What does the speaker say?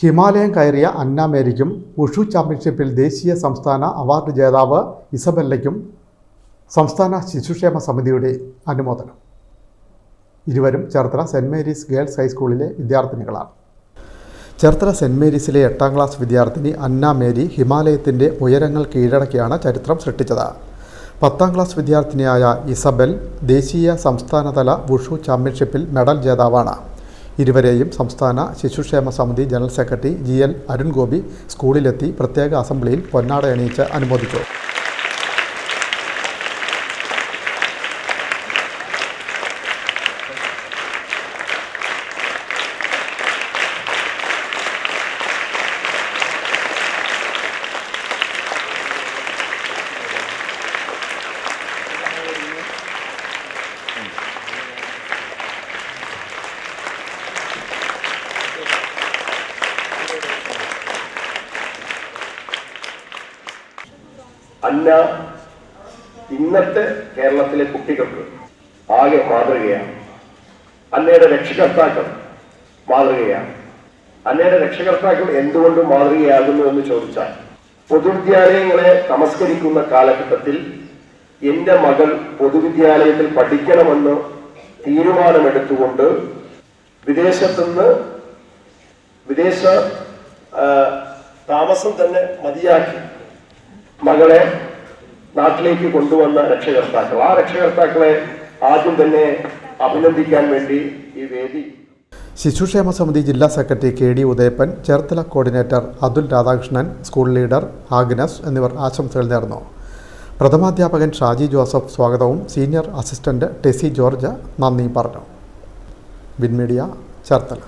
ഹിമാലയം കയറിയ അന്ന മേരിക്കും ഉഷു ചാമ്പ്യൻഷിപ്പിൽ ദേശീയ സംസ്ഥാന അവാർഡ് ജേതാവ് ഇസബെല്ലയ്ക്കും സംസ്ഥാന ശിശുക്ഷേമ സമിതിയുടെ അനുമോദനം. ഇരുവരും ചേർത്തല സെന്റ് മേരീസ് ഗേൾസ് ഹൈസ്കൂളിലെ വിദ്യാർത്ഥിനികളാണ്. ചേർത്തല സെന്റ് മേരീസിലെ എട്ടാം ക്ലാസ് വിദ്യാർത്ഥിനി അന്ന മേരി ഹിമാലയത്തിന്റെ ഉയരങ്ങൾ കീഴടക്കിയാണ് ചരിത്രം സൃഷ്ടിച്ചത്. പത്താം ക്ലാസ് വിദ്യാർത്ഥിനിയായ ഇസബൽ ദേശീയ സംസ്ഥാനതല വുഷു ചാമ്പ്യൻഷിപ്പിൽ മെഡൽ ജേതാവാണ്. ഇരുവരെയും സംസ്ഥാന ശിശുക്ഷേമ സമിതി general secretary G L Arun Gopi സ്കൂളിലെത്തി പ്രത്യേക അസംബ്ലിയിൽ പൊന്നാട അണിയിച്ച് അനുമോദിച്ചു. അന്ന ഇന്നത്തെ കേരളത്തിലെ കുട്ടികൾക്ക് ആകെ മാതൃകയാണ്. അന്നയുടെ രക്ഷകർത്താക്കൾ മാതൃകയാണ്. അന്നയുടെ രക്ഷകർത്താക്കൾ എന്തുകൊണ്ട് മാതൃകയാകുന്നു എന്ന് ചോദിച്ചാൽ പൊതുവിദ്യാലയങ്ങളെ നമസ്കരിക്കുന്ന കാലഘട്ടത്തിൽ എന്റെ മകൾ പൊതുവിദ്യാലയത്തിൽ പഠിക്കണമെന്ന് തീരുമാനമെടുത്തുകൊണ്ട് വിദേശത്തുനിന്ന് വിദേശ താമസം തന്നെ മതിയാക്കി മകളെ നാട്ടിലേക്ക് കൊണ്ടുവന്ന രക്ഷകർത്താക്കൾ. ആ രക്ഷകർത്താക്കളെ ആദ്യം തന്നെ അഭിനന്ദിക്കാൻ വേണ്ടി ഈ വേദി ശിശുക്ഷേമ സമിതി ജില്ലാ secretary K D Udayappan Cherthala coordinator Athul Radhakrishnan school leader Agnes എന്നിവർ ആശംസകൾ നേർന്നു. പ്രഥമാധ്യാപകൻ ഷാജി ജോസഫ് സ്വാഗതവും സീനിയർ അസിസ്റ്റന്റ് ടെസി ജോർജ് നന്ദി പറഞ്ഞു. വിൻമീഡിയ ചേർത്തല.